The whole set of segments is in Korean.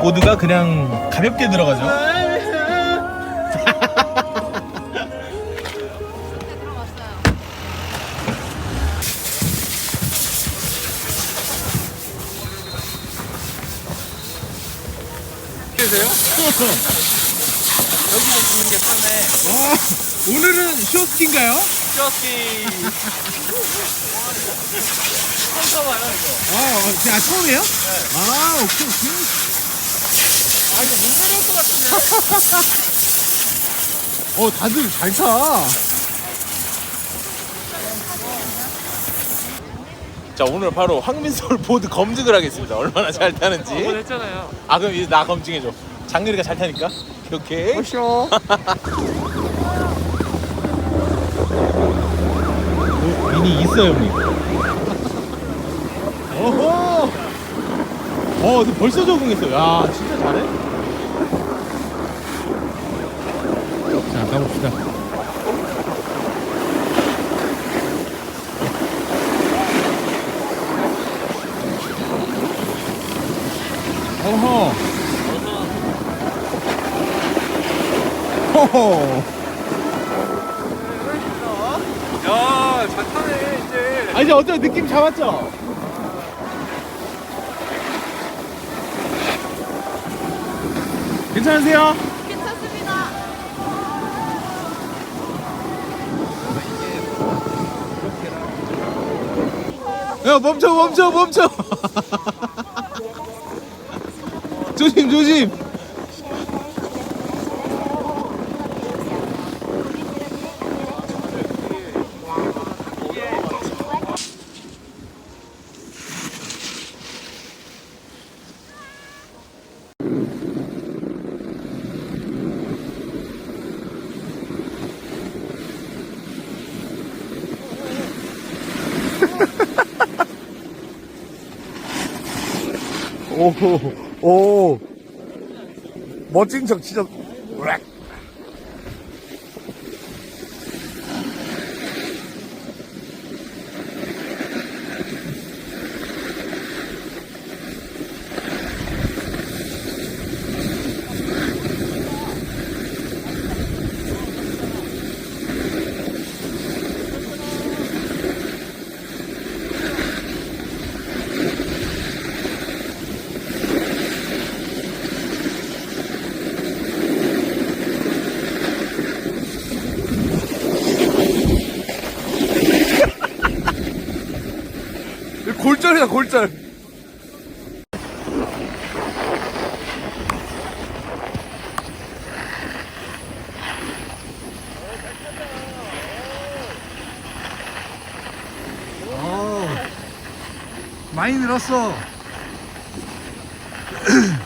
보드가 그냥 가볍게 들어가죠. 계세요? 여기서 주는 게 편해. 아, 오늘은 쇼스키인가요? 쇼스키. 이거. 아, 어, 아 처음이에요? 아, 오케이, 오케이. 아, 이거 못 내려올 것 같은데. 어, 다들 잘 타. 자, 오늘 바로 황민솔 보드 검증을 하겠습니다. 얼마나 잘 타는지. 한번 했잖아요. 아, 그럼 이제 나 검증해줘. 장렬이가 잘 타니까. 오케이. 오쇼. 미니 있어요, 형님. 어허! 어, 근데 벌써 적응했어. 야, 진짜 잘해. 자, 가봅시다. 어허. 호호. 야, 잘 타네, 이제. 아, 이제 어때 느낌 잡았죠? 괜찮으세요? 괜찮습니다. 야 멈춰 멈춰 멈춰 조심 조심 오, 오. 멋진 척 진짜. 골절이다, 골절. 많이 늘었어.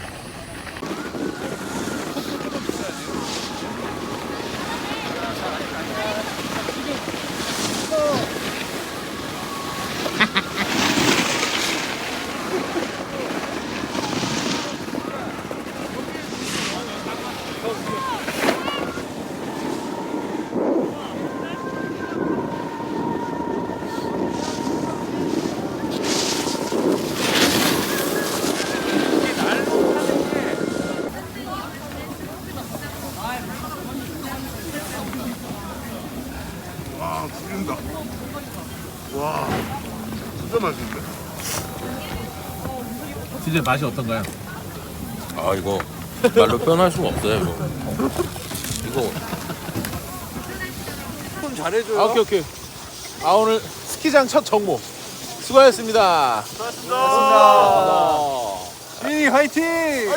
와, 죽인다. 와, 진짜 맛있는데? 진짜 맛이 어떤가요? 아 이거 말로 표현할 수가 없어요 이거 이거 좀 잘해줘요. 아, 오케이 오케이 아 오늘 스키장 첫 정모 수고하셨습니다 고맙습니다. 미니 화이팅!